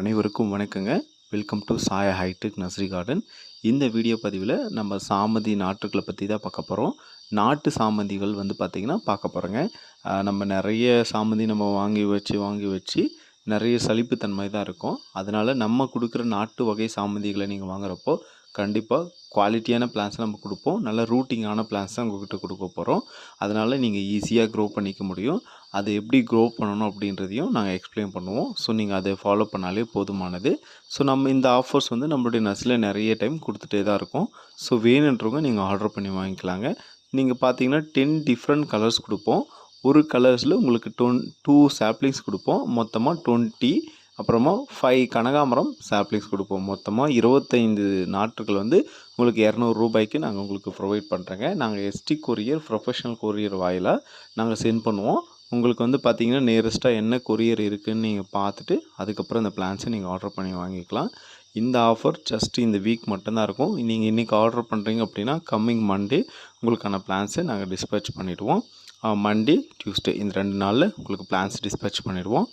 அனைவருக்கும் வணக்கங்க. Welcome to Sai hitech nursery garden இந்த வீடியோ பதிவில் நம்ம சாமந்தி நாற்றுக்களை பற்றி தான் பார்க்க போகிறோம் நாட்டு சாமந்திகள் வந்து பார்த்திங்கன்னா பார்க்க போகிறோங்க நம்ம நிறைய சாமந்தி நம்ம வாங்கி வச்சு வாங்கி வச்சு நிறைய சலிப்புத்தன்மை தான் இருக்கும். அதனால் நம்ம கொடுக்குற நாட்டு வகை சாமந்திகளை நீங்கள் வாங்குறப்போ கண்டிப்பாக குவாலிட்டியான பிளான்ஸ் நம்ம கொடுப்போம். நல்ல ரூட்டிங்கான பிளான்ஸ் தான் உங்கள்கிட்ட கொடுக்க போகிறோம் அதனால் நீங்கள் ஈஸியாக க்ரோ பண்ணிக்க முடியும். அதை எப்படி க்ரோ பண்ணணும் அப்படின்றதையும் நாங்கள் எக்ஸ்பிளைன் பண்ணுவோம். ஸோ நீங்கள் அதை ஃபாலோ பண்ணாலே போதுமானது. ஸோ நம்ம இந்த ஆஃபர்ஸ் வந்து நம்மளுடைய நர்ஸில் நிறைய டைம் கொடுத்துட்டே தான் இருக்கும். ஸோ வேணுன்றவங்க நீங்கள் ஆர்டர் பண்ணி வாங்கிக்கலாங்க. நீங்கள் பார்த்தீங்கன்னா டென் டிஃப்ரெண்ட் கலர்ஸ் கொடுப்போம். ஒரு கலர்ஸில் உங்களுக்கு டொன் டூ சாப்ளிங்ஸ் கொடுப்போம். மொத்தமாக டுவெண்ட்டி அப்புறமா ஃபைவ் கனகாமரம் சாப்ளிங்ஸ் கொடுப்போம். மொத்தமாக இருபத்தைந்து நாற்றுகள் வந்து உங்களுக்கு இரநூறு ரூபாய்க்கு நாங்கள் உங்களுக்கு ப்ரொவைட் பண்ணுறேங்க நாங்கள் எஸ்டி கொரியர் ப்ரொஃபஷனல் கொரியர் வாயிலாக நாங்கள் சென்ட் பண்ணுவோம். உங்களுக்கு வந்து பார்த்திங்கன்னா நியரஸ்ட்டாக என்ன கொரியர் இருக்குதுன்னு நீங்கள் பார்த்துட்டு அதுக்கப்புறம் இந்த பிளான்ஸை நீங்கள் ஆர்டர் பண்ணி வாங்கிக்கலாம். இந்த ஆஃபர் ஜஸ்ட் இந்த வீக் மட்டும்தான் இருக்கும். நீங்கள் இன்றைக்கி ஆர்டர் பண்ணுறீங்க அப்படின்னா கம்மிங் மண்டே உங்களுக்கான பிளான்ஸை நாங்கள் டிஸ்பேச் பண்ணிவிடுவோம் மண்டே டியூஸ்டே இந்த ரெண்டு நாளில் உங்களுக்கு பிளான்ஸ் டிஸ்பேச் பண்ணிவிடுவோம்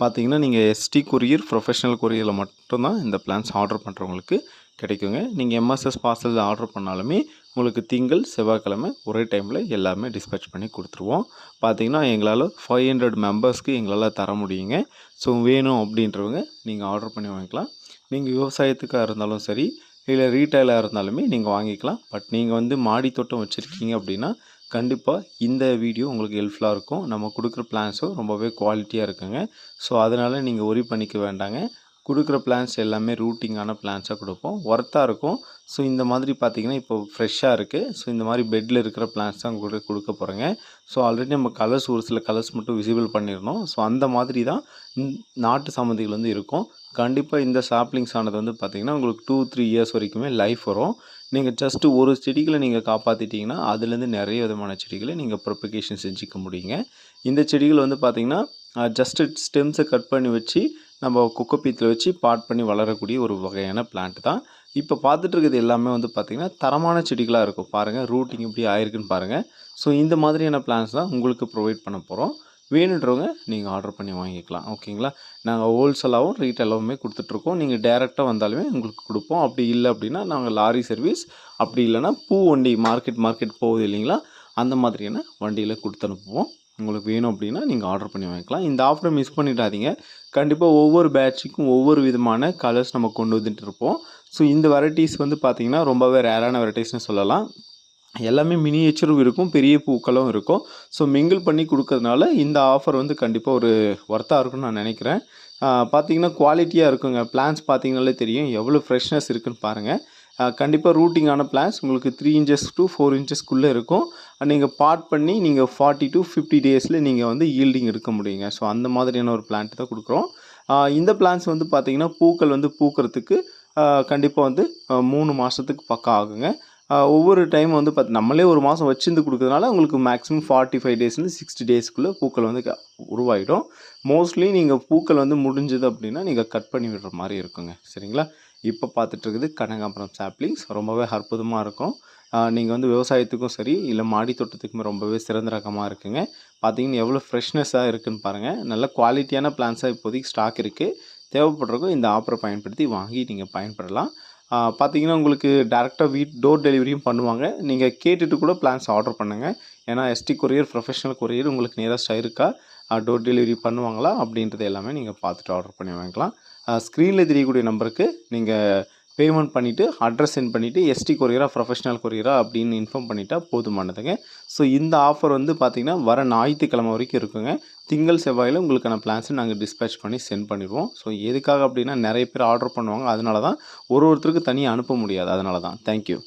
பார்த்தீங்கன்னா நீங்கள் எஸ்டி கொரியர் ப்ரொஃபஷனல் கொரியரில் மட்டும்தான் இந்த பிளான்ஸ் ஆர்டர் பண்ணுறவங்களுக்கு கிடைக்குங்க. நீங்கள் எம்எஸ்எஸ் பார்சல் ஆர்டர் பண்ணாலுமே உங்களுக்கு திங்கள் செவ்வாய்க்கிழமை ஒரே டைமில் எல்லாமே டிஸ்பேச் பண்ணி கொடுத்துருவோம். பார்த்தீங்கன்னா எங்களால் ஃபைவ் ஹண்ட்ரட் மெம்பர்ஸ்க்கு எங்களால் தர முடியுங்க. ஸோ வேணும் அப்படின்றவங்க நீங்கள் ஆர்டர் பண்ணி வாங்கிக்கலாம். நீங்கள் விவசாயத்துக்காக இருந்தாலும் சரி இல்லை ரீட்டைலாக இருந்தாலுமே நீங்கள் வாங்கிக்கலாம். பட் நீங்கள் வந்து மாடி தோட்டம் வச்சுருக்கீங்க அப்படின்னா கண்டிப்பாக இந்த வீடியோ உங்களுக்கு ஹெல்ப்ஃபுல்லாக இருக்கும். நம்ம கொடுக்குற பிளான்ஸும் ரொம்பவே குவாலிட்டியாக இருக்குங்க. ஸோ அதனால் நீங்கள் ஒரி பண்ணிக்க வேண்டாங்க. கொடுக்குற பிளான்ஸ் எல்லாமே ரூட்டிங்கான பிளான்ஸாக கொடுப்போம். ஒர்த்தாக இருக்கும். ஸோ இந்த மாதிரி பார்த்திங்கன்னா இப்போ ஃப்ரெஷ்ஷாக இருக்குது ஸோ இந்த மாதிரி பெட்டில் இருக்கிற பிளான்ஸ் தான் உங்களுக்கு கொடுக்க போகிறேங்க ஸோ ஆல்ரெடி நம்ம கலர்ஸ் ஒரு சில கலர்ஸ் மட்டும் விசிபிள் பண்ணிடணும். ஸோ அந்த மாதிரி தான் நாட்டு சம்மந்திகள் வந்து இருக்கும். கண்டிப்பாக இந்த சாப்லிங்ஸ் ஆனது வந்து பார்த்திங்கன்னா உங்களுக்கு டூ த்ரீ இயர்ஸ் வரைக்குமே லைஃப் வரும். நீங்கள் ஜஸ்ட்டு ஒரு செடிகளை நீங்கள் காப்பாற்றிட்டிங்கன்னா அதுலேருந்து நிறைய விதமான செடிகளை நீங்கள் ப்ரொபிகேஷன் செஞ்சுக்க முடியுங்க. இந்த செடிகள் வந்து பார்த்திங்கன்னா ஜஸ்ட்டு ஸ்டெம்ஸை கட் பண்ணி வச்சு நம்ம குக்கப்பீத்தில் வச்சு பாட் பண்ணி வளரக்கூடிய ஒரு வகையான பிளான்ட் தான். இப்போ பார்த்துட்டு இருக்கிறது எல்லாமே வந்து பார்த்திங்கன்னா தரமான செடிகளாக இருக்கும். பாருங்கள் ரூட்டிங் இப்படி ஆயிருக்குன்னு பாருங்கள் ஸோ இந்த மாதிரியான பிளான்ஸ் தான் உங்களுக்கு ப்ரொவைட் பண்ண போகிறோம் வேணுன்றவங்க நீங்கள் ஆர்டர் பண்ணி வாங்கிக்கலாம். ஓகேங்களா நாங்கள் ஹோல்சேலாகவும் ரீட்டெயிலாகவுமே கொடுத்துட்ருக்கோம் நீங்கள் டேரெக்டாக வந்தாலுமே உங்களுக்கு கொடுப்போம். அப்படி இல்லை அப்படின்னா நாங்கள் லாரி சர்வீஸ் அப்படி இல்லைனா பூ வண்டி மார்க்கெட் மார்க்கெட் போகுது இல்லைங்களா? அந்த மாதிரியான வண்டியில் கொடுத்து அனுப்புவோம். உங்களுக்கு வேணும் அப்படின்னா நீங்கள் ஆர்டர் பண்ணி வாங்கிக்கலாம். இந்த ஆஃபரை மிஸ் பண்ணிடாதீங்க. கண்டிப்பாக ஒவ்வொரு பேட்சுக்கும் ஒவ்வொரு விதமான கலர்ஸ் நம்ம கொண்டு வந்துட்டு இருப்போம். ஸோ இந்த வெரைட்டிஸ் வந்து பார்த்திங்கன்னா ரொம்பவே ரேரான வெரைட்டிஸ்னு சொல்லலாம். எல்லாமே மினியேச்சரும் இருக்கும் பெரிய பூக்களும் இருக்கும். ஸோ மிங்கிள் பண்ணி கொடுக்கறதுனால இந்த ஆஃபர் வந்து கண்டிப்பாக ஒரு ஒர்த்தாக இருக்கும்னு நான் நினைக்கிறேன். பார்த்தீங்கன்னா குவாலிட்டியாக இருக்குங்க. பிளான்ஸ் பார்த்தீங்கனாலே தெரியும். எவ்வளோ ஃப்ரெஷ்னஸ் இருக்குன்னு பாருங்கள் கண்டிப்பாக ரூட்டிங்கான பிளான்ஸ் உங்களுக்கு த்ரீ இன்ச்சஸ் டு ஃபோர் இன்ச்சஸ்க்குள்ளே இருக்கும். நீங்கள் பார்ட் பண்ணி நீங்கள் ஃபார்ட்டி டு ஃபிஃப்டி டேஸில் நீங்கள் வந்து ஈல்டிங் எடுக்க முடியுங்க. ஸோ அந்த மாதிரியான ஒரு பிளான்ட் தான் கொடுக்குறோம். இந்த பிளான்ஸ் வந்து பார்த்திங்கன்னா பூக்கள் வந்து பூக்கிறதுக்கு கண்டிப்பாக வந்து மூணு மாதத்துக்கு பக்கம் ஆகுங்க. ஒவ்வொரு டைம் வந்து பார்த்து நம்மளே ஒரு மாதம் வச்சிருந்து கொடுக்குறதுனால உங்களுக்கு மேக்ஸிமம் ஃபார்ட்டி ஃபைவ் டேஸ்லேருந்து சிக்ஸ்டி டேஸ்க்குள்ளே பூக்கள் வந்து உருவாகிடும் மோஸ்ட்லி நீங்கள் பூக்கள் வந்து முடிஞ்சது அப்படின்னா நீங்கள் கட் பண்ணி விடுற மாதிரி இருக்குங்க. சரிங்களா? இப்போ பார்த்துட்ருக்குது கனகாம்பரம் சாப்ளிங்ஸ் ரொம்பவே அற்புதமாக இருக்கும். நீங்கள் வந்து விவசாயத்துக்கும் சரி இல்லை மாடி தோட்டத்துக்குமே ரொம்பவே சிறந்த ரகமாக இருக்குங்க. பார்த்தீங்கன்னா எவ்வளோ ஃப்ரெஷ்னஸாக இருக்குதுன்னு பாருங்கள் நல்ல குவாலிட்டியான பிளான்ஸாக இப்போதைக்கு ஸ்டாக் இருக்குது தேவைப்படுறக்கும் இந்த ஆஃபரை பயன்படுத்தி வாங்கி நீங்கள் பயன்படலாம். பார்த்தீங்கன்னா உங்களுக்கு டேரெக்டாக வீட் டோர் டெலிவரியும் பண்ணுவாங்க. நீங்கள் கேட்டுட்டு கூட பிளான்ஸ் ஆர்டர் பண்ணுங்கள் ஏன்னா எஸ்டி கொரியர் ப்ரொஃபஷனல் கொரியர் உங்களுக்கு நியரஸ்ட்டாக இருக்கா டோர் டெலிவரி பண்ணுவாங்களா? அப்படின்றது எல்லாமே நீங்கள் பார்த்துட்டு ஆர்டர் பண்ணி வாங்கிக்கலாம். ஸ்க்ரீனில் தெரியக்கூடிய நம்பருக்கு நீங்கள் பேமெண்ட் பண்ணிவிட்டு அட்ரஸ் சென்ட் பண்ணிவிட்டு எஸ்டி கொரியரா ப்ரொஃபஷனல் கொரியரா அப்படின்னு இன்ஃபார்ம் பண்ணிட்டா போதுமானதுங்க. ஸோ இந்த ஆஃபர் வந்து பார்த்திங்கன்னா வர ஞாயிற்றுக்கிழமை வரைக்கும் இருக்குங்க. திங்கள் செவ்வாயில் உங்களுக்கான பிளான்ஸை நாங்கள் டிஸ்பேச் பண்ணி சென்ட் பண்ணிடுவோம். ஸோ எதுக்காக அப்படின்னா நிறைய பேர் ஆர்டர் பண்ணுவாங்க. அதனால தான் ஒரு ஒருத்தருக்கு தனியாக அனுப்ப முடியாது. அதனால தான் தேங்க்யூ